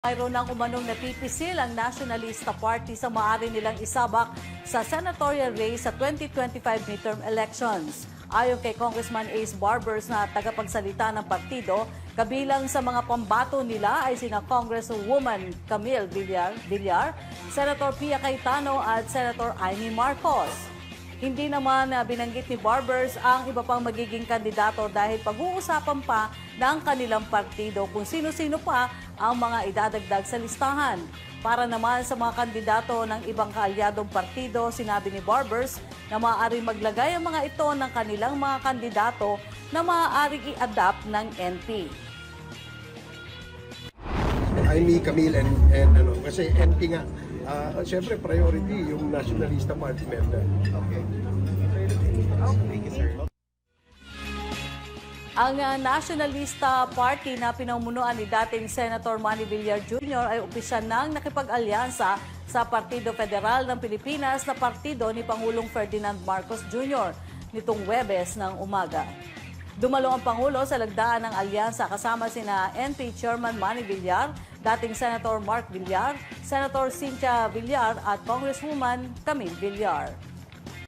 Mayroon ng umanong napipisil ang Nationalista Party sa maaari nilang isabak sa senatorial race sa 2025 midterm elections. Ayon kay Congressman Ace Barbers na tagapagsalita ng partido, kabilang sa mga pambato nila ay sina Congresswoman Camille Villar, Villar Senator Pia Cayetano at Senator Amy Marcos. Hindi naman na binanggit ni Barbers ang iba pang magiging kandidato dahil pag-uusapan pa ng kanilang partido kung sino-sino pa ang mga idadagdag sa listahan. Para naman sa mga kandidato ng ibang kaalyadong partido, sinabi ni Barbers na maaaring maglagay ang mga ito ng kanilang mga kandidato na maaaring i-adapt ng NP. Amy, Camille, and, and ano, kasi NP nga, ah siyempre priority yung nationalista party member. Okay. Ang uh, Nationalista Party na pinamumunuan ni dating Senator Manny Villar Jr. ay opisyal nang nakipag-alyansa sa Partido Federal ng Pilipinas na partido ni Pangulong Ferdinand Marcos Jr. nitong Webes ng umaga. Dumalo ang Pangulo sa lagdaan ng alyansa kasama sina NP Chairman Manny Villar, dating Senator Mark Villar, Senator Cynthia Villar at Congresswoman Camille Villar.